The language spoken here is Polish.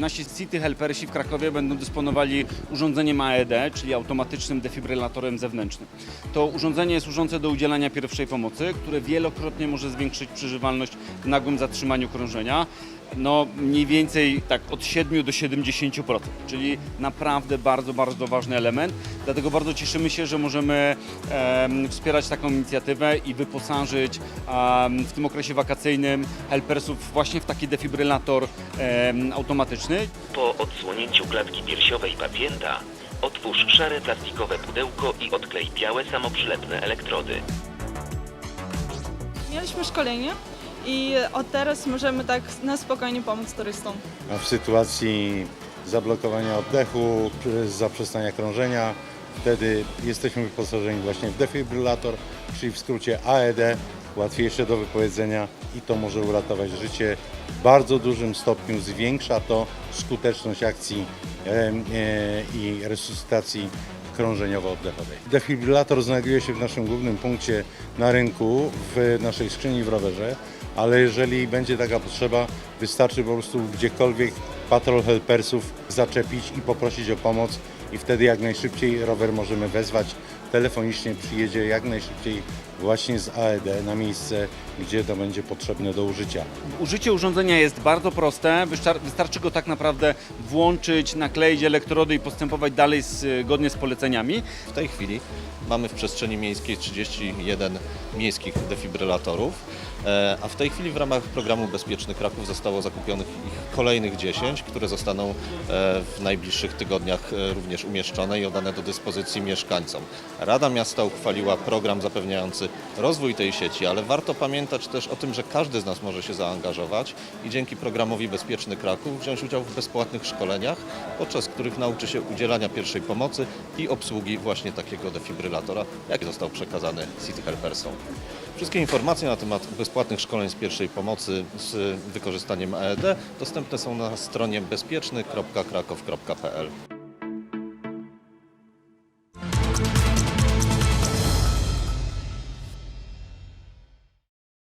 Nasi City Helpersi w Krakowie będą dysponowali urządzeniem AED, czyli automatycznym defibrylatorem zewnętrznym. To urządzenie jest służące do udzielania pierwszej pomocy, które wielokrotnie może zwiększyć przeżywalność w nagłym zatrzymaniu krążenia. No mniej więcej tak od 7 do 70%, czyli naprawdę bardzo, bardzo ważny element. Dlatego bardzo cieszymy się, że możemy em, wspierać taką inicjatywę i wyposażyć em, w tym okresie wakacyjnym helpersów właśnie w taki defibrylator em, automatyczny. Po odsłonięciu klatki piersiowej pacjenta otwórz szare plastikowe pudełko i odklej białe samoprzylepne elektrody. Mieliśmy szkolenie i od teraz możemy tak na spokojnie pomóc turystom. A w sytuacji zablokowania oddechu, zaprzestania krążenia, wtedy jesteśmy wyposażeni właśnie w defibrylator, czyli w skrócie AED, łatwiejsze do wypowiedzenia i to może uratować życie. W bardzo dużym stopniu zwiększa to skuteczność akcji e, i resuscytacji krążeniowo-oddechowej. Defibrylator znajduje się w naszym głównym punkcie na rynku, w naszej skrzyni w rowerze, ale jeżeli będzie taka potrzeba, wystarczy po prostu gdziekolwiek patrol helpersów zaczepić i poprosić o pomoc i wtedy jak najszybciej rower możemy wezwać. Telefonicznie przyjedzie jak najszybciej właśnie z AED na miejsce, gdzie to będzie potrzebne do użycia. Użycie urządzenia jest bardzo proste, Wystar- wystarczy go tak naprawdę włączyć, nakleić elektrody i postępować dalej zgodnie z poleceniami. W tej chwili mamy w przestrzeni miejskiej 31 miejskich defibrylatorów, e, a w tej chwili w ramach programu Bezpieczny Kraków zostało zakupionych ich kolejnych 10, które zostaną e, w najbliższych tygodniach e, również umieszczone i oddane do dyspozycji mieszkańcom. Rada Miasta uchwaliła program zapewniający rozwój tej sieci, ale warto pamiętać też o tym, że każdy z nas może się zaangażować i dzięki programowi Bezpieczny Kraków wziąć udział w bezpłatnych szkoleniach, podczas których nauczy się udzielania pierwszej pomocy i obsługi właśnie takiego defibrylatora, jaki został przekazany City Helpersom. Wszystkie informacje na temat bezpłatnych szkoleń z pierwszej pomocy z wykorzystaniem AED dostępne są na stronie bezpieczny.krakow.pl.